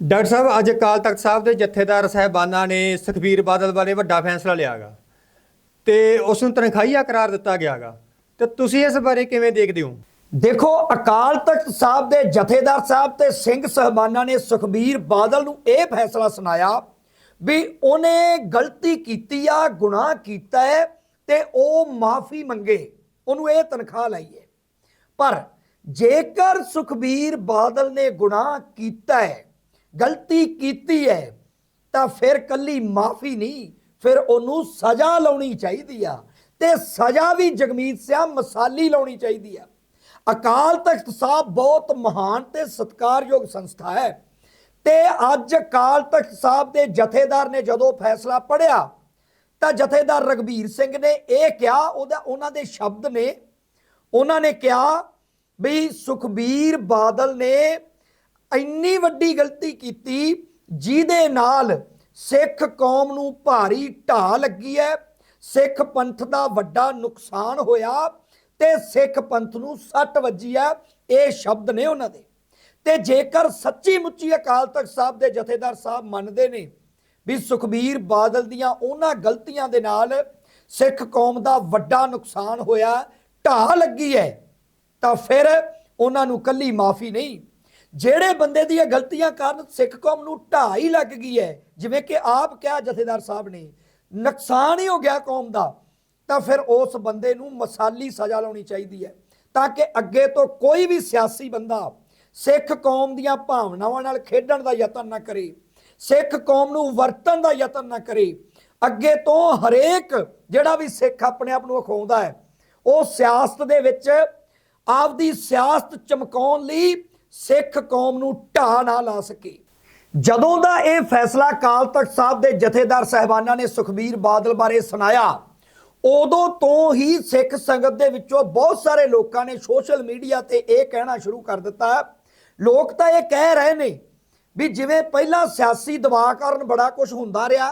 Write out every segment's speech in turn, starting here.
Doctor ਸਾਹਿਬ, ਅੱਜ ਅਕਾਲ ਤਖਤ ਸਾਹਿਬ ਦੇ ਜਥੇਦਾਰ ਸਾਹਿਬਾਨਾਂ ਨੇ ਸੁਖਬੀਰ ਬਾਦਲ ਬਾਰੇ ਵੱਡਾ ਫੈਸਲਾ ਲਿਆਗਾ ਤੇ ਉਸ ਨੂੰ ਤਨਖਾਹੀਆ ਕਰਾਰ ਦਿੱਤਾ ਗਿਆਗਾ। ਤੇ ਤੁਸੀਂ ਇਸ ਬਾਰੇ ਕਿਵੇਂ ਦੇਖਦੇ ਹੋ? ਦੇਖੋ, ਅਕਾਲ ਤਖਤ ਸਾਹਿਬ ਦੇ ਜਥੇਦਾਰ ਸਾਹਿਬ ਤੇ ਸਿੰਘ ਸਹਿਬਾਨਾਂ ਨੇ ਸੁਖਬੀਰ ਬਾਦਲ ਨੂੰ ਇਹ ਫੈਸਲਾ ਸੁਣਾਇਆ ਵੀ ਉਹਨੇ ਗਲਤੀ ਕੀਤੀ ਆ, ਗੁਨਾਹ ਕੀਤਾ ਹੈ ਤੇ ਉਹ ਮਾਫੀ ਮੰਗੇ, ਉਹਨੂੰ ਇਹ ਤਨਖਾਹ ਲਈਏ ਪਰ ਜੇਕਰ ਸੁਖਬੀਰ ਬਾਦਲ ਨੇ ਗੁਨਾਹ ਕੀਤਾ ਹੈ ਗਲਤੀ ਕੀਤੀ ਹੈ ਤਾਂ ਫਿਰ ਕੱਲੀ ਮਾਫੀ ਨਹੀਂ, ਫਿਰ ਉਹਨੂੰ ਸਜ਼ਾ ਲਾਉਣੀ ਚਾਹੀਦੀ ਆ। ਤੇ ਸਜ਼ਾ ਵੀ ਜਗਮੀਤ ਸਿੰਘ ਮਸਾਲੀ ਲਾਉਣੀ ਚਾਹੀਦੀ ਆ। ਅਕਾਲ ਤਖਤ ਸਾਹਿਬ ਬਹੁਤ ਮਹਾਨ ਤੇ ਸਤਿਕਾਰਯੋਗ ਸੰਸਥਾ ਹੈ। ਤੇ ਅੱਜ ਅਕਾਲ ਤਖਤ ਸਾਹਿਬ ਦੇ ਜਥੇਦਾਰ ਨੇ ਜਦੋਂ ਫੈਸਲਾ ਪੜਿਆ ਤਾਂ ਜਥੇਦਾਰ ਰਗਵੀਰ ਸਿੰਘ ਨੇ ਇਹ ਕਿਹਾ, ਉਹਦਾ, ਉਹਨਾਂ ਦੇ ਸ਼ਬਦ ਨੇ, ਉਹਨਾਂ ਨੇ ਕਿਹਾ ਵੀ ਸੁਖਬੀਰ ਬਾਦਲ ਨੇ ਇੰਨੀ ਵੱਡੀ ਗਲਤੀ ਕੀਤੀ ਜਿਹਦੇ ਨਾਲ ਸਿੱਖ ਕੌਮ ਨੂੰ ਭਾਰੀ ਢਾਹ ਲੱਗੀ ਹੈ। ਸਿੱਖ ਪੰਥ ਦਾ ਵੱਡਾ ਨੁਕਸਾਨ ਹੋਇਆ ਤੇ ਸਿੱਖ ਪੰਥ ਨੂੰ ਸੱਟ ਵੱਜੀ ਹੈ, ਇਹ ਸ਼ਬਦ ਨੇ ਉਹਨਾਂ ਦੇ। ਤੇ ਜੇਕਰ ਸੱਚੀ ਮੁੱਚੀ ਅਕਾਲ ਤਖਤ ਸਾਹਿਬ ਦੇ ਜਥੇਦਾਰ ਸਾਹਿਬ ਮੰਨਦੇ ਨੇ ਵੀ ਸੁਖਬੀਰ ਬਾਦਲ ਦੀਆਂ ਉਹਨਾਂ ਗਲਤੀਆਂ ਦੇ ਨਾਲ ਸਿੱਖ ਕੌਮ ਦਾ ਵੱਡਾ ਨੁਕਸਾਨ ਹੋਇਆ, ਢਾਹ ਲੱਗੀ ਹੈ, ਤਾਂ ਫਿਰ ਉਹਨਾਂ ਨੂੰ ਕੱਲੀ ਮਾਫੀ ਨਹੀਂ। ਜਿਹੜੇ ਬੰਦੇ ਦੀਆਂ ਗਲਤੀਆਂ ਕਾਰਨ ਸਿੱਖ ਕੌਮ ਨੂੰ ਢਾਹ ਹੀ ਲੱਗ ਗਈ ਹੈ, ਜਿਵੇਂ ਕਿ ਆਪ ਕਿਹਾ ਜਥੇਦਾਰ ਸਾਹਿਬ ਨੇ, ਨੁਕਸਾਨ ਹੀ ਹੋ ਗਿਆ ਕੌਮ ਦਾ, ਤਾਂ ਫਿਰ ਉਸ ਬੰਦੇ ਨੂੰ ਮਸਾਲੀ ਸਜ਼ਾ ਲਾਉਣੀ ਚਾਹੀਦੀ ਹੈ, ਤਾਂ ਕਿ ਅੱਗੇ ਤੋਂ ਕੋਈ ਵੀ ਸਿਆਸੀ ਬੰਦਾ ਸਿੱਖ ਕੌਮ ਦੀਆਂ ਭਾਵਨਾਵਾਂ ਨਾਲ ਖੇਡਣ ਦਾ ਯਤਨ ਨਾ ਕਰੇ, ਸਿੱਖ ਕੌਮ ਨੂੰ ਵਰਤਣ ਦਾ ਯਤਨ ਨਾ ਕਰੇ, ਅੱਗੇ ਤੋਂ ਹਰੇਕ ਜਿਹੜਾ ਵੀ ਸਿੱਖ ਆਪਣੇ ਆਪ ਨੂੰ ਅਖਾਉਂਦਾ ਹੈ, ਉਹ ਸਿਆਸਤ ਦੇ ਵਿੱਚ ਆਪਦੀ ਸਿਆਸਤ ਚਮਕਾਉਣ ਲਈ ਸਿੱਖ ਕੌਮ ਨੂੰ ਢਾਹ ਨਾ ਲਾ ਸਕੇ। ਜਦੋਂ ਦਾ ਇਹ ਫੈਸਲਾ ਕਾਲ ਤਖਤ ਸਾਹਿਬ ਦੇ ਜਥੇਦਾਰ ਸਹਿਬਾਨਾਂ ਨੇ ਸੁਖਬੀਰ ਬਾਦਲ ਬਾਰੇ ਸੁਣਾਇਆ, ਉਦੋਂ ਤੋਂ ਹੀ ਸਿੱਖ ਸੰਗਤ ਦੇ ਵਿੱਚੋਂ ਬਹੁਤ ਸਾਰੇ ਲੋਕਾਂ ਨੇ ਸੋਸ਼ਲ ਮੀਡੀਆ ਤੇ ਇਹ ਕਹਿਣਾ ਸ਼ੁਰੂ ਕਰ ਦਿੱਤਾ। ਲੋਕ ਤਾਂ ਇਹ ਕਹਿ ਰਹੇ ਨੇ ਵੀ ਜਿਵੇਂ ਪਹਿਲਾਂ ਸਿਆਸੀ ਦਬਾਅ ਕਾਰਨ ਬੜਾ ਕੁਝ ਹੁੰਦਾ ਰਿਹਾ,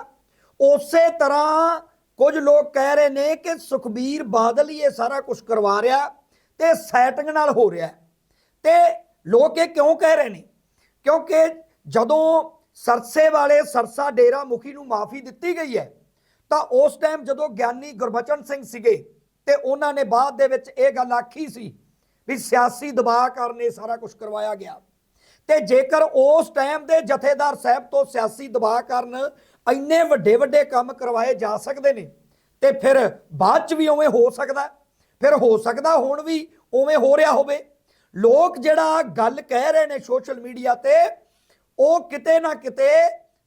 ਉਸੇ ਤਰ੍ਹਾਂ ਕੁਝ ਲੋਕ ਕਹਿ ਰਹੇ ਨੇ ਕਿ ਸੁਖਬੀਰ ਬਾਦਲ ਹੀ ਇਹ ਸਾਰਾ ਕੁਝ ਕਰਵਾ ਰਿਹਾ ਤੇ ਸੈਟਿੰਗ ਨਾਲ ਹੋ ਰਿਹਾ। ਤੇ ਲੋਕ ਇਹ ਕਿਉਂ ਕਹਿ ਰਹੇ ਨੇ? ਕਿਉਂਕਿ ਜਦੋਂ ਸਰਸੇ ਵਾਲੇ ਸਰਸਾ ਡੇਰਾ ਮੁਖੀ ਨੂੰ ਮਾਫੀ ਦਿੱਤੀ ਗਈ ਹੈ, ਤਾਂ ਉਸ ਟਾਈਮ ਜਦੋਂ ਗਿਆਨੀ ਗੁਰਬਚਨ ਸਿੰਘ ਸੀਗੇ ਤੇ ਉਹਨਾਂ ਨੇ ਬਾਅਦ ਦੇ ਵਿੱਚ ਇਹ ਗੱਲ ਆਖੀ ਸੀ ਵੀ ਸਿਆਸੀ ਦਬਾਅ ਕਾਰਨ ਇਹ ਸਾਰਾ ਕੁਝ ਕਰਵਾਇਆ ਗਿਆ। ਤੇ ਜੇਕਰ ਉਸ ਟਾਈਮ ਦੇ ਜਥੇਦਾਰ ਸਾਹਿਬ ਤੋਂ ਸਿਆਸੀ ਦਬਾਅ ਕਾਰਨ ਇੰਨੇ ਵੱਡੇ ਵੱਡੇ ਕੰਮ ਕਰਵਾਏ ਜਾ ਸਕਦੇ ਨੇ, ਤੇ ਫਿਰ ਬਾਅਦ ਚ ਵੀ ਉਵੇਂ ਹੋ ਸਕਦਾ, ਫਿਰ ਹੋ ਸਕਦਾ ਹੁਣ ਵੀ ਉਵੇਂ ਹੋ ਰਿਹਾ ਹੋਵੇ। ਲੋਕ ਜਿਹੜਾ ਗੱਲ ਕਹਿ ਰਹੇ ਨੇ ਸੋਸ਼ਲ ਮੀਡੀਆ ਤੇ, ਉਹ ਕਿਤੇ ਨਾ ਕਿਤੇ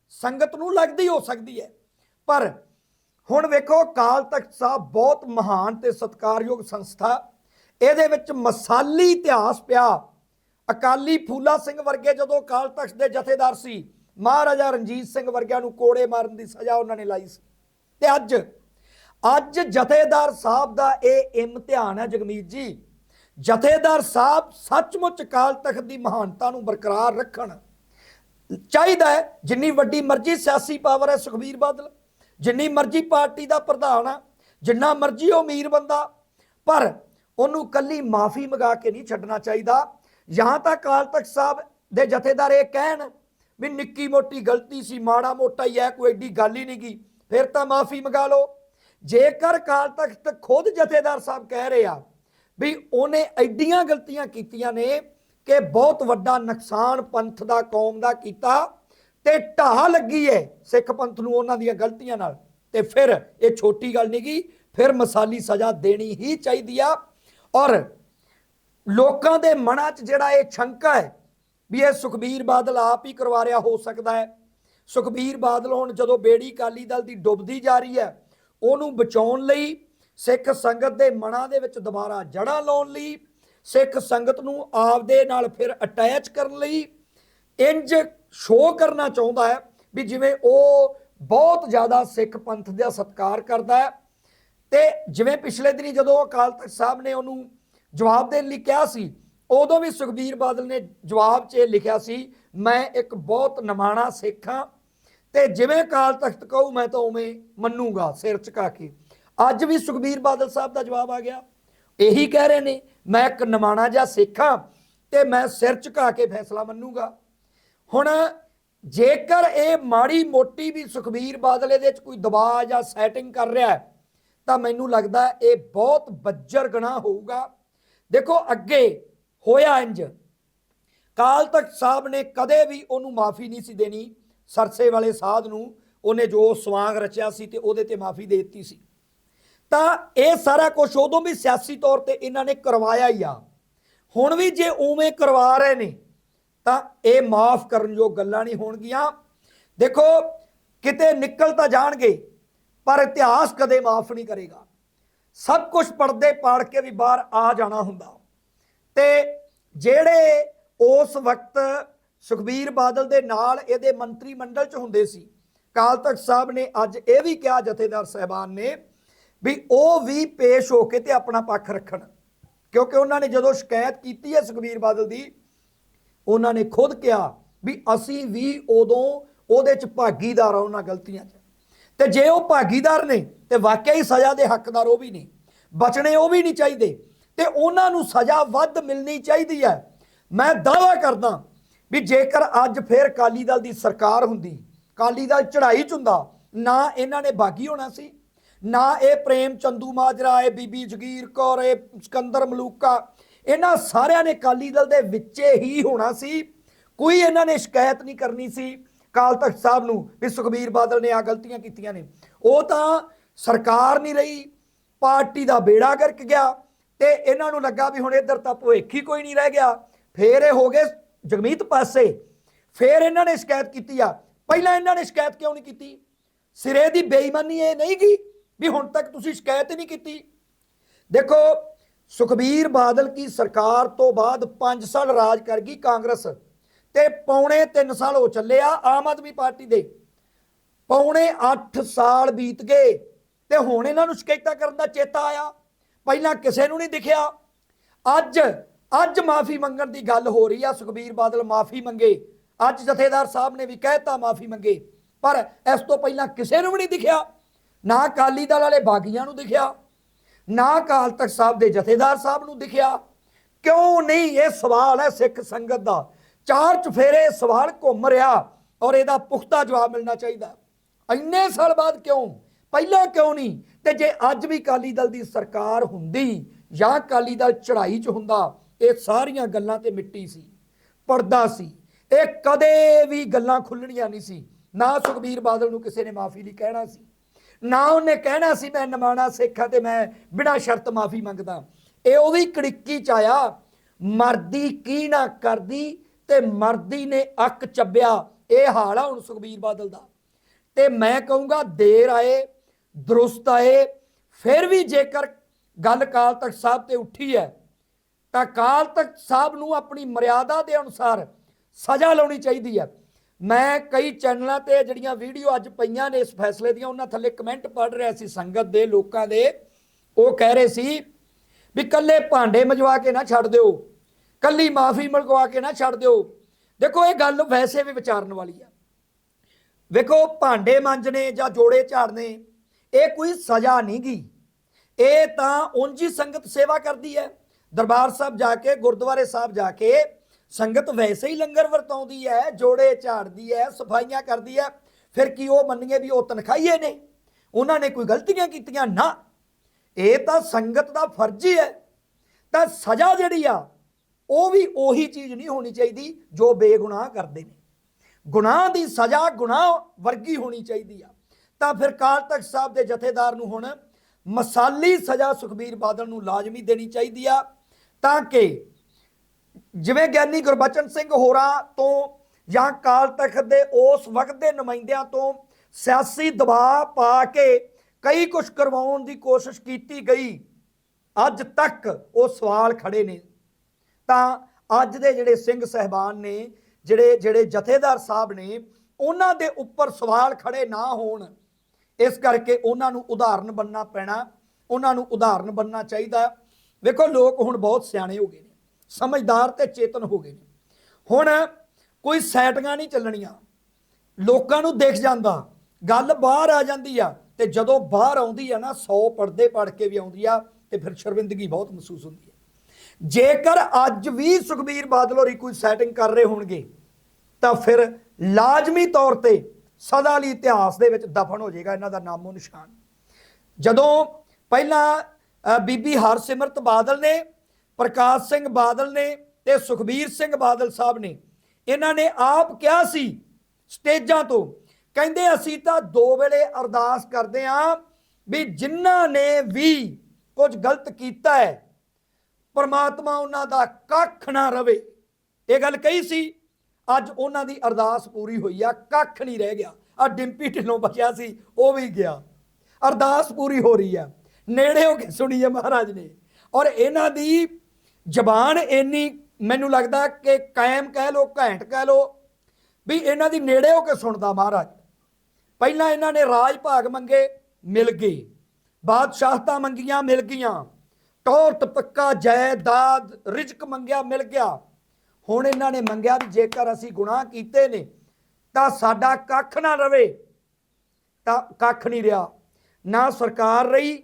ਸੰਗਤ ਨੂੰ ਲੱਗਦੀ ਹੋ ਸਕਦੀ ਹੈ। ਪਰ ਹੁਣ ਵੇਖੋ ਕਾਲ ਤਖਤ ਸਾਹਿਬ ਬਹੁਤ ਮਹਾਨ ਤੇ ਸਤਿਕਾਰਯੋਗ ਸੰਸਥਾ। ਇਹਦੇ ਵਿੱਚ ਮਸਾਲੀ ਇਤਿਹਾਸ ਪਿਆ। ਅਕਾਲੀ ਫੂਲਾ ਸਿੰਘ ਵਰਗੇ ਜਦੋਂ ਕਾਲ ਤਖਤ ਦੇ ਜਥੇਦਾਰ ਸੀ, ਮਹਾਰਾਜਾ ਰਣਜੀਤ ਸਿੰਘ ਵਰਗਿਆਂ ਨੂੰ ਕੋੜੇ ਮਾਰਨ ਦੀ ਸਜ਼ਾ ਉਹਨਾਂ ਨੇ ਲਾਈ ਸੀ। ਤੇ ਅੱਜ ਅੱਜ ਜਥੇਦਾਰ ਸਾਹਿਬ ਦਾ ਇਹ ਇਮਤਿਹਾਨ ਹੈ ਜਗਮੀਤ ਜੀ। ਜਥੇਦਾਰ ਸਾਹਿਬ ਸੱਚਮੁੱਚ ਕਾਲ ਤਖਤ ਦੀ ਮਹਾਨਤਾ ਨੂੰ ਬਰਕਰਾਰ ਰੱਖਣ। ਚਾਹੀਦਾ ਹੈ ਜਿੰਨੀ ਵੱਡੀ ਮਰਜ਼ੀ ਸਿਆਸੀ ਪਾਵਰ ਹੈ ਸੁਖਬੀਰ ਬਾਦਲ, ਜਿੰਨੀ ਮਰਜ਼ੀ ਪਾਰਟੀ ਦਾ ਪ੍ਰਧਾਨ ਆ, ਜਿੰਨਾ ਮਰਜ਼ੀ ਉਹ ਅਮੀਰ ਬੰਦਾ, ਪਰ ਉਹਨੂੰ ਕੱਲੀ ਮਾਫੀ ਮੰਗਾ ਕੇ ਨਹੀਂ ਛੱਡਣਾ ਚਾਹੀਦਾ। ਜਾਂ ਤਾਂ ਅਕਾਲ ਤਖਤ ਸਾਹਿਬ ਦੇ ਜਥੇਦਾਰ ਇਹ ਕਹਿਣ ਵੀ ਨਿੱਕੀ ਮੋਟੀ ਗਲਤੀ ਸੀ, ਮਾੜਾ ਮੋਟਾ ਹੀ ਹੈ, ਕੋਈ ਐਡੀ ਗੱਲ ਹੀ ਨਹੀਂ ਗੀ, ਫਿਰ ਤਾਂ ਮਾਫੀ ਮੰਗਾ ਲਓ। ਜੇਕਰ ਅਕਾਲ ਤਖਤ ਖੁਦ ਜਥੇਦਾਰ ਸਾਹਿਬ ਕਹਿ ਰਹੇ ਆ ਵੀ ਉਹਨੇ ਐਡੀਆਂ ਗਲਤੀਆਂ ਕੀਤੀਆਂ ਨੇ ਕਿ ਬਹੁਤ ਵੱਡਾ ਨੁਕਸਾਨ ਪੰਥ ਦਾ, ਕੌਮ ਦਾ ਕੀਤਾ ਤੇ ਢਾਹ ਲੱਗੀ ਹੈ ਸਿੱਖ ਪੰਥ ਨੂੰ ਉਹਨਾਂ ਦੀਆਂ ਗਲਤੀਆਂ ਨਾਲ। ਤੇ ਫਿਰ ਇਹ ਛੋਟੀ ਗੱਲ ਨਹੀਂ ਗੀ ਫਿਰ ਮਸਾਲੀ ਸਜ਼ਾ ਦੇਣੀ ਹੀ ਚਾਹੀਦੀ ਆ। ਔਰ ਲੋਕਾਂ ਦੇ ਮਨਾਂ 'ਚ ਜਿਹੜਾ ਇਹ ਸ਼ੰਕਾ ਹੈ ਵੀ ਇਹ ਸੁਖਬੀਰ ਬਾਦਲ ਆਪ ਹੀ ਕਰਵਾ ਰਿਹਾ, ਹੋ ਸਕਦਾ ਹੈ। ਸੁਖਬੀਰ ਬਾਦਲ ਹੁਣ ਜਦੋਂ ਬੇੜੀ ਕਾਲੀ ਦਲ ਦੀ ਡੁੱਬਦੀ ਜਾ ਰਹੀ ਹੈ, ਉਹਨੂੰ ਬਚਾਉਣ ਲਈ ਸਿੱਖ ਸੰਗਤ ਦੇ ਮਨਾਂ ਦੇ ਵਿੱਚ ਦੁਬਾਰਾ ਜੜ੍ਹਾਂ ਲਾਉਣ ਲਈ, ਸਿੱਖ ਸੰਗਤ ਨੂੰ ਆਪਦੇ ਨਾਲ ਫਿਰ ਅਟੈਚ ਕਰਨ ਲਈ ਇੰਜ ਸ਼ੋਅ ਕਰਨਾ ਚਾਹੁੰਦਾ ਹੈ ਵੀ ਜਿਵੇਂ ਉਹ ਬਹੁਤ ਜ਼ਿਆਦਾ ਸਿੱਖ ਪੰਥ ਦਾ ਸਤਿਕਾਰ ਕਰਦਾ ਹੈ। ਤੇ ਜਿਵੇਂ ਪਿਛਲੇ ਦਿਨੀ ਜਦੋਂ ਅਕਾਲ ਤਖਤ ਸਾਹਿਬ ਨੇ ਉਹਨੂੰ ਜਵਾਬ ਦੇਣ ਲਈ ਕਿਹਾ ਸੀ, ਉਦੋਂ ਵੀ ਸੁਖਬੀਰ ਬਾਦਲ ਨੇ ਜਵਾਬ 'ਚ ਇਹ ਲਿਖਿਆ ਸੀ, ਮੈਂ ਇੱਕ ਬਹੁਤ ਨਿਮਾਣਾ ਸਿੱਖ ਹਾਂ ਤੇ ਜਿਵੇਂ ਅਕਾਲ ਤਖਤ ਕਹੂ, ਮੈਂ ਤਾਂ ਉਵੇਂ ਮੰਨੂਗਾ ਸਿਰ ਝੁਕਾ ਕੇ। ਅੱਜ ਵੀ ਸੁਖਬੀਰ ਬਾਦਲ ਸਾਹਿਬ ਦਾ ਜਵਾਬ ਆ ਗਿਆ। ਇਹੀ ਕਹਿ ਰਹੇ ਨੇ, ਮੈਂ ਇੱਕ ਨਿਮਾਣਾ ਜਿਹਾ ਸਿੱਖ ਹਾਂ ਤੇ ਮੈਂ ਸਿਰ ਝੁਕਾ ਕੇ ਫੈਸਲਾ ਮੰਨੂਗਾ। ਹੁਣ ਜੇਕਰ ਇਹ ਮਾੜੀ ਮੋਟੀ ਵੀ ਸੁਖਬੀਰ ਬਾਦਲ ਇਹਦੇ ਵਿੱਚ ਕੋਈ ਦਬਾਅ ਜਾਂ ਸੈਟਿੰਗ ਕਰ ਰਿਹਾ ਹੈ, ਤਾਂ ਮੈਨੂੰ ਲੱਗਦਾ ਇਹ ਬਹੁਤ ਬੱਜਰ ਗਣਾ ਹੋਊਗਾ। ਦੇਖੋ, ਅੱਗੇ ਹੋਇਆ ਇੰਜ। ਕਾਲ ਤਖਤ ਸਾਹਿਬ ਨੇ ਕਦੇ ਵੀ ਉਹਨੂੰ ਮਾਫੀ ਨਹੀਂ ਸੀ ਦੇਣੀ। ਸਰਸੇ ਵਾਲੇ ਸਾਧ ਨੂੰ ਉਹਨੇ ਜੋ ਸਵਾਂਗ ਰਚਿਆ ਸੀ ਤੇ ਉਹਦੇ ਤੇ ਮਾਫੀ ਦੇ ਦਿੱਤੀ ਸੀ। ਤਾਂ ਇਹ ਸਾਰਾ ਕੁਝ ਉਦੋਂ ਵੀ ਸਿਆਸੀ ਤੌਰ ਤੇ ਇਹਨਾਂ ਨੇ ਕਰਵਾਇਆ ਹੀ ਆ। ਹੁਣ ਵੀ ਜੇ ਉਵੇਂ ਕਰਵਾ ਰਹੇ ਨੇ, ਤਾਂ ਇਹ ਮਾਫ ਕਰਨ ਯੋਗ ਗੱਲਾਂ ਨਹੀਂ ਹੋਣਗੀਆਂ। ਦੇਖੋ, ਕਿਤੇ ਨਿਕਲ ਤਾਂ ਜਾਣਗੇ, ਪਰ ਇਤਿਹਾਸ ਕਦੇ ਮਾਫ ਨਹੀਂ ਕਰੇਗਾ। ਸਭ ਕੁਝ ਪਰਦੇ ਪਾੜ ਕੇ ਵੀ ਬਾਹਰ ਆ ਜਾਣਾ ਹੁੰਦਾ। ਤੇ ਜਿਹੜੇ ਉਸ ਵਕਤ ਸੁਖਬੀਰ ਬਾਦਲ ਦੇ ਨਾਲ ਇਹਦੇ ਮੰਤਰੀ ਮੰਡਲ ਚ ਹੁੰਦੇ ਸੀ, ਕਾਲ ਤਖਤ ਸਾਹਿਬ ਨੇ ਅੱਜ ਇਹ ਵੀ ਕਿਹਾ ਜਥੇਦਾਰ ਸਹਿਬਾਨ ਨੇ ਵੀ ਉਹ ਵੀ ਪੇਸ਼ ਹੋ ਕੇ ਤੇ ਆਪਣਾ ਪੱਖ ਰੱਖਣ। ਕਿਉਂਕਿ ਉਹਨਾਂ ਨੇ ਜਦੋਂ ਸ਼ਿਕਾਇਤ ਕੀਤੀ ਹੈ ਸੁਖਬੀਰ ਬਾਦਲ ਦੀ, ਉਹਨਾਂ ਨੇ ਖੁਦ ਕਿਹਾ ਵੀ ਅਸੀਂ ਵੀ ਉਦੋਂ ਉਹਦੇ ਚ ਭਾਗੀਦਾਰ ਆ ਉਹਨਾਂ ਗਲਤੀਆਂ 'ਚ। ਤੇ ਜੇ ਉਹ ਭਾਗੀਦਾਰ ਨੇ ਤੇ ਵਾਕਿਆ ਹੀ ਸਜ਼ਾ ਦੇ ਹੱਕਦਾਰ ਉਹ ਵੀ ਨੇ। ਬਚਣੇ ਉਹ ਵੀ ਨਹੀਂ ਚਾਹੀਦੇ। ਤੇ ਉਹਨਾਂ ਨੂੰ ਸਜ਼ਾ ਵੱਧ ਮਿਲਣੀ ਚਾਹੀਦੀ ਹੈ। ਮੈਂ ਦਾਅਵਾ ਕਰਦਾ ਵੀ ਜੇਕਰ ਅੱਜ ਫੇਰ ਕਾਲੀ ਦਲ ਦੀ ਸਰਕਾਰ ਹੁੰਦੀ ਕਾਲੀ ਦਲ ਚੜ੍ਹਾਈ ਚ ਹੁੰਦਾ, ਨਾ ਇਹਨਾਂ ਨੇ ਬਾਗੀ ਹੋਣਾ ਸੀ ਨਾ ਇਹ ਪ੍ਰੇਮ ਚੰਦੂ ਮਾਜਰਾ, ਇਹ ਬੀਬੀ ਜਗੀਰ ਕੌਰ, ਇਹ ਸਿਕੰਦਰ ਮਲੂਕਾ, ਇਹਨਾਂ ਸਾਰਿਆਂ ਨੇ ਕਾਲੀ ਦਲ ਦੇ ਵਿੱਚੇ ਹੀ ਹੋਣਾ ਸੀ। ਕੋਈ ਇਹਨਾਂ ਨੇ ਸ਼ਿਕਾਇਤ ਨਹੀਂ ਕਰਨੀ ਸੀ ਕਾਲ ਤਖਤ ਸਾਹਿਬ ਨੂੰ ਵੀ ਸੁਖਬੀਰ ਬਾਦਲ ਨੇ ਆ ਗਲਤੀਆਂ ਕੀਤੀਆਂ ਨੇ। ਉਹ ਤਾਂ ਸਰਕਾਰ ਨਹੀਂ ਰਹੀ, ਪਾਰਟੀ ਦਾ ਬੇੜਾ ਗਰਕ ਗਿਆ ਤੇ ਇਹਨਾਂ ਨੂੰ ਲੱਗਾ ਵੀ ਹੁਣ ਇੱਧਰ ਤਾਂ ਭੁੱਖ ਹੀ ਕੋਈ ਨਹੀਂ ਰਹਿ ਗਿਆ। ਫੇਰ ਇਹ ਹੋ ਗਏ ਜਗਮੀਤ ਪਾਸੇ। ਫੇਰ ਇਹਨਾਂ ਨੇ ਸ਼ਿਕਾਇਤ ਕੀਤੀ ਆ। ਪਹਿਲਾਂ ਇਹਨਾਂ ਨੇ ਸ਼ਿਕਾਇਤ ਕਿਉਂ ਨਹੀਂ ਕੀਤੀ? ਸਿਰੇ ਦੀ ਬੇਈਮਾਨੀ ਇਹ ਨਹੀਂ ਗਈ। ਵੀ ਹੁਣ ਤੱਕ ਤੁਸੀਂ ਸ਼ਿਕਾਇਤ ਨਹੀਂ ਕੀਤੀ। ਦੇਖੋ, ਸੁਖਬੀਰ ਬਾਦਲ ਕੀ ਸਰਕਾਰ ਤੋਂ ਬਾਅਦ 5 ਸਾਲ ਰਾਜ ਕਰ ਗਈ ਕਾਂਗਰਸ ਤੇ ਪੌਣੇ 3 ਸਾਲ ਹੋ ਚੱਲੇ ਆਮ ਆਦਮੀ ਪਾਰਟੀ ਦੇ। ਪੌਣੇ 8 ਸਾਲ ਬੀਤ ਗਏ ਤੇ ਹੁਣ ਇਹਨਾਂ ਨੂੰ ਸ਼ਿਕਾਇਤਾਂ ਕਰਨ ਦਾ ਚੇਤਾ ਆਇਆ। ਪਹਿਲਾਂ ਕਿਸੇ ਨੂੰ ਨਹੀਂ ਦਿਖਿਆ। ਅੱਜ ਅੱਜ ਮਾਫੀ ਮੰਗਣ ਦੀ ਗੱਲ ਹੋ ਰਹੀ ਆ, ਸੁਖਬੀਰ ਬਾਦਲ ਮਾਫੀ ਮੰਗੇ। ਅੱਜ ਜਥੇਦਾਰ ਸਾਹਿਬ ਨੇ ਵੀ ਕਹਿਤਾ ਮਾਫੀ ਮੰਗੇ। ਪਰ ਇਸ ਤੋਂ ਪਹਿਲਾਂ ਕਿਸੇ ਨੂੰ ਵੀ ਨਹੀਂ ਦਿਖਿਆ। ਨਾ ਅਕਾਲੀ ਦਲ ਵਾਲੇ ਬਾਗੀਆਂ ਨੂੰ ਦਿਖਿਆ, ਨਾ ਅਕਾਲ ਤਖਤ ਸਾਹਿਬ ਦੇ ਜਥੇਦਾਰ ਸਾਹਿਬ ਨੂੰ ਦਿਖਿਆ। ਕਿਉਂ ਨਹੀਂ? ਇਹ ਸਵਾਲ ਹੈ ਸਿੱਖ ਸੰਗਤ ਦਾ। ਚਾਰ ਚੁਫੇਰੇ ਸਵਾਲ ਘੁੰਮ ਰਿਹਾ ਔਰ ਇਹਦਾ ਪੁਖਤਾ ਜਵਾਬ ਮਿਲਣਾ ਚਾਹੀਦਾ। ਇੰਨੇ ਸਾਲ ਬਾਅਦ ਕਿਉਂ? ਪਹਿਲਾਂ ਕਿਉਂ ਨਹੀਂ? ਤੇ ਜੇ ਅੱਜ ਵੀ ਅਕਾਲੀ ਦਲ ਦੀ ਸਰਕਾਰ ਹੁੰਦੀ ਜਾਂ ਅਕਾਲੀ ਦਲ ਚੜ੍ਹਾਈ 'ਚ ਹੁੰਦਾ, ਇਹ ਸਾਰੀਆਂ ਗੱਲਾਂ ਤੇ ਮਿੱਟੀ ਸੀ, ਪਰਦਾ ਸੀ। ਇਹ ਕਦੇ ਵੀ ਗੱਲਾਂ ਖੁੱਲਣੀਆਂ ਨਹੀਂ ਸੀ। ਨਾ ਸੁਖਬੀਰ ਬਾਦਲ ਨੂੰ ਕਿਸੇ ਨੇ ਮਾਫੀ ਲਈ ਕਹਿਣਾ ਸੀ। ਨਾ ਉਹਨੇ ਕਹਿਣਾ ਸੀ, ਮੈਂ ਨਮਾਣਾ ਸਿੱਖਾਂ ਤੇ ਮੈਂ ਬਿਨਾਂ ਸ਼ਰਤ ਮਾਫੀ ਮੰਗਦਾ। ਇਹ ਉਹ ਵੀ ਕੜਿੱਕੀ ਚ ਆਇਆ, ਮਰਦੀ ਕੀ ਨਾ ਕਰਦੀ ਤੇ ਮਰਦੀ ਨੇ ਅੱਕ ਚੱਬਿਆ। ਇਹ ਹਾਲ ਆ ਹੁਣ ਸੁਖਬੀਰ ਬਾਦਲ ਦਾ। ਤੇ ਮੈਂ ਕਹੂੰਗਾ, ਦੇਰ ਆਏ, ਦਰੁਸਤ ਆਏ, ਫਿਰ ਵੀ ਜੇਕਰ ਗੱਲ ਕਾਲ ਤਖਤ ਸਾਹਿਬ ਤੇ ਉੱਠੀ ਹੈ, ਤਾਂ ਕਾਲ ਤਖਤ ਸਾਹਿਬ ਨੂੰ ਆਪਣੀ ਮਰਿਆਦਾ ਦੇ ਅਨੁਸਾਰ ਸਜ਼ਾ ਲਾਉਣੀ ਚਾਹੀਦੀ ਹੈ। ਮੈਂ ਕਈ ਚੈਨਲਾਂ ਤੇ ਜਿਹੜੀਆਂ ਵੀਡੀਓ ਅੱਜ ਪਈਆਂ ਨੇ ਇਸ ਫੈਸਲੇ ਦੀਆਂ, ਉਹਨਾਂ ਥੱਲੇ ਕਮੈਂਟ ਪੜ ਰਿਹਾ ਸੀ ਸੰਗਤ ਦੇ ਲੋਕਾਂ ਦੇ। ਉਹ ਕਹਿ ਰਹੇ ਸੀ ਵੀ ਕੱਲੇ ਭਾਂਡੇ ਮਜਵਾ ਕੇ ਨਾ ਛੱਡ ਦਿਓ, ਕੱਲੀ ਮਾਫੀ ਮੰਗਵਾ ਕੇ ਨਾ ਛੱਡ ਦਿਓ। ਦੇਖੋ, ਇਹ ਗੱਲ ਵੈਸੇ ਵੀ ਵਿਚਾਰਨ ਵਾਲੀ ਆ। ਵੇਖੋ, ਭਾਂਡੇ ਮਾਂਜਣੇ ਜਾਂ ਜੋੜੇ ਝਾੜਨੇ, ਇਹ ਕੋਈ ਸਜ਼ਾ ਨਹੀਂ ਗੀ। ਇਹ ਤਾਂ ਉਂਝ ਹੀ ਸੰਗਤ ਸੇਵਾ ਕਰਦੀ ਹੈ। ਦਰਬਾਰ ਸਾਹਿਬ ਜਾ ਕੇ, ਗੁਰਦੁਆਰੇ ਸਾਹਿਬ ਜਾ ਕੇ ਸੰਗਤ ਵੈਸੇ ਹੀ ਲੰਗਰ ਵਰਤਾਉਂਦੀ ਹੈ, ਜੋੜੇ ਝਾੜਦੀ ਹੈ, ਸਫਾਈਆਂ ਕਰਦੀ ਹੈ। ਫਿਰ ਕੀ ਉਹ ਮੰਨੀਏ ਵੀ ਉਹ ਤਨਖਾਹੀਏ ਨੇ? ਉਹਨਾਂ ਨੇ ਕੋਈ ਗਲਤੀਆਂ ਕੀਤੀਆਂ? ਨਾ। ਇਹ ਤਾਂ ਸੰਗਤ ਦਾ ਫਰਜ਼ ਹੀ ਹੈ। ਤਾਂ ਸਜ਼ਾ ਜਿਹੜੀ ਆ, ਉਹ ਵੀ ਉਹੀ ਚੀਜ਼ ਨਹੀਂ ਹੋਣੀ ਚਾਹੀਦੀ ਜੋ ਬੇਗੁਨਾਹ ਕਰਦੇ ਨੇ। ਗੁਨਾਹ ਦੀ ਸਜ਼ਾ ਗੁਨਾਹ ਵਰਗੀ ਹੋਣੀ ਚਾਹੀਦੀ ਆ। ਤਾਂ ਫਿਰ ਕਾਲ ਤਖਤ ਸਾਹਿਬ ਦੇ ਜਥੇਦਾਰ ਨੂੰ ਹੁਣ ਮਸਾਲੀ ਸਜ਼ਾ ਸੁਖਬੀਰ ਬਾਦਲ ਨੂੰ ਲਾਜ਼ਮੀ ਦੇਣੀ ਚਾਹੀਦੀ ਆ। ਤਾਂ ਕਿ ਜਿਵੇਂ ਗਿਆਨੀ ਗੁਰਬਚਨ ਸਿੰਘ ਹੋਰਾਂ ਤੋਂ ਜਾਂ ਕਾਲ ਤਖਤ ਦੇ ਉਸ ਵਕਤ ਦੇ ਨੁਮਾਇੰਦਿਆਂ ਤੋਂ ਸਿਆਸੀ ਦਬਾਅ ਪਾ ਕੇ ਕਈ ਕੁਝ ਕਰਵਾਉਣ ਦੀ ਕੋਸ਼ਿਸ਼ ਕੀਤੀ ਗਈ, ਅੱਜ ਤੱਕ ਉਹ ਸਵਾਲ ਖੜੇ ਨੇ। ਤਾਂ ਅੱਜ ਦੇ ਜਿਹੜੇ ਸਿੰਘ ਸਹਿਬਾਨ ਨੇ, ਜਿਹੜੇ ਜਿਹੜੇ ਜਥੇਦਾਰ ਸਾਹਿਬ ਨੇ, ਉਹਨਾਂ ਦੇ ਉੱਪਰ ਸਵਾਲ ਖੜੇ ਨਾ ਹੋਣ, ਇਸ ਕਰਕੇ ਉਹਨਾਂ ਨੂੰ ਉਦਾਹਰਨ ਬੰਨਣਾ ਪੈਣਾ, ਉਹਨਾਂ ਨੂੰ ਉਦਾਹਰਨ ਬੰਨਣਾ ਚਾਹੀਦਾ। ਵੇਖੋ, ਲੋਕ ਹੁਣ ਬਹੁਤ ਸਿਆਣੇ ਹੋ ਗਏ ਨੇ। ਸਮਝਦਾਰ ਤੇ ਚੇਤਨ ਹੋ ਗਏ ਨੇ। ਹੁਣ ਕੋਈ ਸੈਟਿੰਗਾਂ ਨਹੀਂ ਚੱਲਣੀਆਂ। ਲੋਕਾਂ ਨੂੰ ਦੇਖ ਜਾਂਦਾ। ਗੱਲ ਬਾਹਰ ਆ ਜਾਂਦੀ ਆ ਤੇ ਜਦੋਂ ਬਾਹਰ ਆਉਂਦੀ ਆ ਨਾ 100 ਪਰਦੇ ਪੜ ਕੇ ਵੀ ਆਉਂਦੀ ਆ ਤੇ ਫਿਰ ਸ਼ਰਮਿੰਦਗੀ ਬਹੁਤ ਮਹਿਸੂਸ ਹੁੰਦੀ ਹੈ ਜੇਕਰ ਅੱਜ ਵੀ ਸੁਖਬੀਰ ਬਾਦਲ ਹੋਰੀ ਕੋਈ ਸੈਟਿੰਗ ਕਰ ਰਹੇ ਹੋਣਗੇ, ਤਾਂ ਫਿਰ ਲਾਜ਼ਮੀ ਤੌਰ ਤੇ ਸਦਾ ਲਈ ਇਤਿਹਾਸ ਦੇ ਵਿੱਚ ਦਫਨ ਹੋ ਜਾਏਗਾ ਇਹਨਾਂ ਦਾ ਨਾਮੋ ਨਿਸ਼ਾਨ। ਜਦੋਂ ਪਹਿਲਾਂ ਬੀਬੀ ਹਰਸਿਮਰਤ ਬਾਦਲ ਨੇ ਪ੍ਰਕਾਸ਼ ਸਿੰਘ ਬਾਦਲ ਨੇ ਤੇ ਸੁਖਬੀਰ ਸਿੰਘ ਬਾਦਲ ਸਾਹਿਬ ਨੇ, ਇਹਨਾਂ ਨੇ ਆਪ ਕਿਹਾ ਸੀ ਸਟੇਜਾਂ ਤੋਂ, ਕਹਿੰਦੇ ਅਸੀਂ ਤਾਂ ਦੋ ਵੇਲੇ ਅਰਦਾਸ ਕਰਦੇ ਆਂ ਵੀ ਜਿਨ੍ਹਾਂ ਨੇ ਵੀ ਕੁਝ ਗਲਤ ਕੀਤਾ ਹੈ, ਪਰਮਾਤਮਾ ਉਹਨਾਂ ਦਾ ਕੱਖ ਨਾ ਰਵੇ। ਇਹ ਗੱਲ ਕਹੀ ਸੀ, ਅੱਜ ਉਹਨਾਂ ਦੀ ਅਰਦਾਸ ਪੂਰੀ ਹੋਈ ਆ, ਕੱਖ ਨਹੀਂ ਰਹਿ ਗਿਆ। ਆ ਡਿੰਪੀ ਢਿੱਲੋਂ ਬਚਿਆ ਸੀ, ਉਹ ਵੀ ਗਿਆ। ਅਰਦਾਸ ਪੂਰੀ ਹੋ ਰਹੀ ਆ। ਨੇੜੇ ਹੋ ਕੇ ਸੁਣੀ ਹੈ ਮਹਾਰਾਜ ਨੇ। ਔਰ ਇਹਨਾਂ ਦੀ ਜ਼ਬਾਨ ਇੰਨੀ ਮੈਨੂੰ ਲੱਗਦਾ ਕਿ ਕਾਇਮ ਕਹਿ ਲੋ ਘੈਂਟ ਕਹਿ ਲੋ ਵੀ ਇਹਨਾਂ ਦੀ ਨੇੜੇ ਹੋ ਕੇ ਸੁਣਦਾ ਮਹਾਰਾਜ। ਪਹਿਲਾਂ ਇਹਨਾਂ ਨੇ ਰਾਜ ਭਾਗ ਮੰਗੇ, ਮਿਲ ਗਏ। ਬਾਦਸ਼ਾਹਤਾਂ ਮੰਗੀਆਂ, ਮਿਲ ਗਈਆਂ। ਟੌਰ ਟਪੱਕਾ ਜਾਇਦਾਦ, ਰਿਜ਼ਕ ਮੰਗਿਆ, ਮਿਲ ਗਿਆ। ਹੁਣ ਇਹਨਾਂ ਨੇ ਮੰਗਿਆ ਵੀ ਜੇਕਰ ਅਸੀਂ ਗੁਨਾਹ ਕੀਤੇ ਨੇ, ਤਾਂ ਸਾਡਾ ਕੱਖ ਨਾ ਰਵੇ। ਤਾਂ ਕੱਖ ਨਹੀਂ ਰਿਹਾ। ਨਾ ਸਰਕਾਰ ਰਹੀ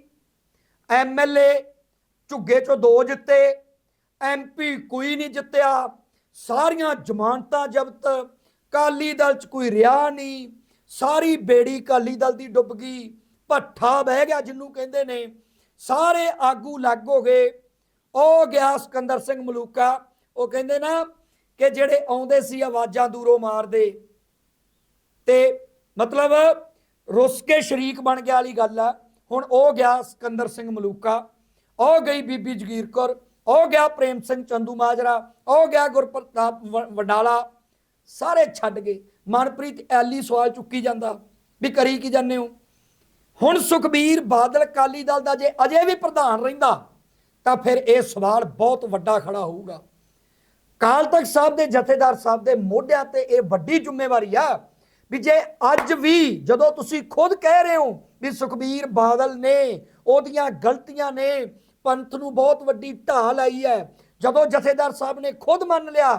ਐਮਐਲਏ ਝੁੱਗੇ ਚੋਂ ਦੋ ਜਿੱਤੇ ਐਮਪੀ ਕੋਈ ਨਹੀਂ ਜਿੱਤਿਆ। ਸਾਰੀਆਂ ਜ਼ਮਾਨਤਾਂ ਜ਼ਬਤ। ਕਾਲੀ ਦਲ ਚ ਕੋਈ ਰਿਹਾ ਨਹੀਂ। ਸਾਰੀ ਬੇੜੀ ਕਾਲੀ ਦਲ ਦੀ ਡੁੱਬ ਗਈ। ਭੱਠਾ ਬਹਿ ਗਿਆ ਜਿਹਨੂੰ ਕਹਿੰਦੇ ਨੇ। ਸਾਰੇ ਆਗੂ ਲੱਗ ਹੋ ਗਏ। ਉਹ ਗਿਆ ਸਿਕੰਦਰ ਸਿੰਘ ਮਲੂਕਾ। ਉਹ ਕਹਿੰਦੇ ਨਾ ਕਿ ਜਿਹੜੇ ਆਉਂਦੇ ਸੀ ਆਵਾਜ਼ਾਂ ਦੂਰੋਂ ਮਾਰਦੇ। ਤੇ ਮਤਲਬ ਰੁੱਸ ਕੇ ਸ਼ਰੀਕ ਬਣ ਗਿਆ ਵਾਲੀ ਗੱਲ ਆ। ਹੁਣ ਉਹ ਗਿਆ ਸਿਕੰਦਰ ਸਿੰਘ ਮਲੂਕਾ। ਉਹ ਗਈ ਬੀਬੀ ਜਗੀਰ ਕੌਰ। ਉਹ ਗਿਆ ਪ੍ਰੇਮ ਸਿੰਘ ਚੰਦੂ ਮਾਜਰਾ ਉਹ ਗਿਆ ਗੁਰਪ੍ਰਤਾਪ ਵ- ਵਡਾਲਾ, ਸਾਰੇ ਛੱਡ ਗਏ। ਮਨਪ੍ਰੀਤ ਐਲੀ ਸਵਾਲ ਚੁੱਕੀ ਜਾਂਦਾ, ਵੀ ਕਰੀ ਕੀ ਜਾਂਦੇ ਹੋ? ਹੁਣ ਸੁਖਬੀਰ ਬਾਦਲ ਕਾਲੀ ਦਲ ਦਾ ਜੇ ਅਜੇ ਵੀ ਪ੍ਰਧਾਨ ਰਹਿੰਦਾ, ਤਾਂ ਫਿਰ ਇਹ ਸਵਾਲ ਬਹੁਤ ਵੱਡਾ ਖੜਾ ਹੋਊਗਾ। ਕਾਲ ਤਖਤ ਸਾਹਿਬ ਦੇ ਜਥੇਦਾਰ ਸਾਹਿਬ ਦੇ ਮੋਢਿਆਂ ਤੇ ਇਹ ਵੱਡੀ ਜ਼ਿੰਮੇਵਾਰੀ ਆ, ਵੀ ਜੇ ਅੱਜ ਵੀ ਜਦੋਂ ਤੁਸੀਂ ਖੁਦ ਕਹਿ ਰਹੇ ਹੋ ਵੀ ਸੁਖਬੀਰ ਬਾਦਲ ਨੇ ਉਹਦੀਆਂ ਗਲਤੀਆਂ ਨੇ ਪੰਥ ਨੂੰ ਬਹੁਤ ਵੱਡੀ ਢਾਲ ਆਈ ਹੈ। ਜਦੋਂ ਜਥੇਦਾਰ ਸਾਹਿਬ ਨੇ ਖੁਦ ਮੰਨ ਲਿਆ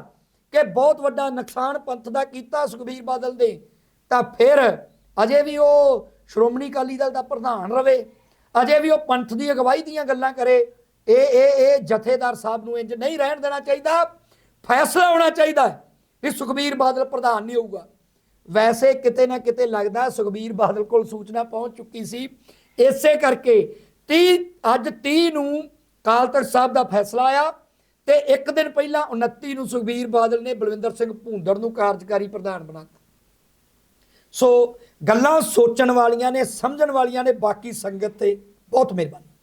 ਕਿ ਬਹੁਤ ਵੱਡਾ ਨੁਕਸਾਨ ਪੰਥ ਦਾ ਕੀਤਾ ਸੁਖਬੀਰ ਬਾਦਲ ਦੇ, ਤਾਂ ਫਿਰ ਅਜੇ ਵੀ ਉਹ ਸ਼੍ਰੋਮਣੀ ਅਕਾਲੀ ਦਲ ਦਾ ਪ੍ਰਧਾਨ ਰਵੇ, ਅਜੇ ਵੀ ਉਹ ਪੰਥ ਦੀ ਅਗਵਾਈ ਦੀਆਂ ਗੱਲਾਂ ਕਰੇ, ਇਹ ਇਹ ਇਹ ਜਥੇਦਾਰ ਸਾਹਿਬ ਨੂੰ ਇੰਜ ਨਹੀਂ ਰਹਿਣ ਦੇਣਾ ਚਾਹੀਦਾ, ਫੈਸਲਾ ਹੋਣਾ ਚਾਹੀਦਾ ਹੈ ਵੀ ਸੁਖਬੀਰ ਬਾਦਲ ਪ੍ਰਧਾਨ ਨਹੀਂ ਹੋਊਗਾ। ਵੈਸੇ ਕਿਤੇ ਨਾ ਕਿਤੇ ਲੱਗਦਾ ਸੁਖਬੀਰ ਬਾਦਲ ਕੋਲ ਸੂਚਨਾ ਪਹੁੰਚ ਚੁੱਕੀ ਸੀ, ਇਸੇ ਕਰਕੇ 30 ਅੱਜ 30 ਨੂੰ ਕਾਲ ਤਖਤ ਸਾਹਿਬ ਦਾ ਫੈਸਲਾ ਆਇਆ ਤੇ ਇੱਕ ਦਿਨ ਪਹਿਲਾਂ 29 ਨੂੰ ਸੁਖਬੀਰ ਬਾਦਲ ਨੇ ਬਲਵਿੰਦਰ ਸਿੰਘ ਭੂੰਦੜ ਨੂੰ ਕਾਰਜਕਾਰੀ ਪ੍ਰਧਾਨ ਬਣਾਤਾ। ਸੋ ਗੱਲਾਂ ਸੋਚਣ ਵਾਲੀਆਂ ਨੇ, ਸਮਝਣ ਵਾਲੀਆਂ ਨੇ, ਬਾਕੀ ਸੰਗਤ ਤੇ ਬਹੁਤ ਮਿਹਰਬਾਨੀ।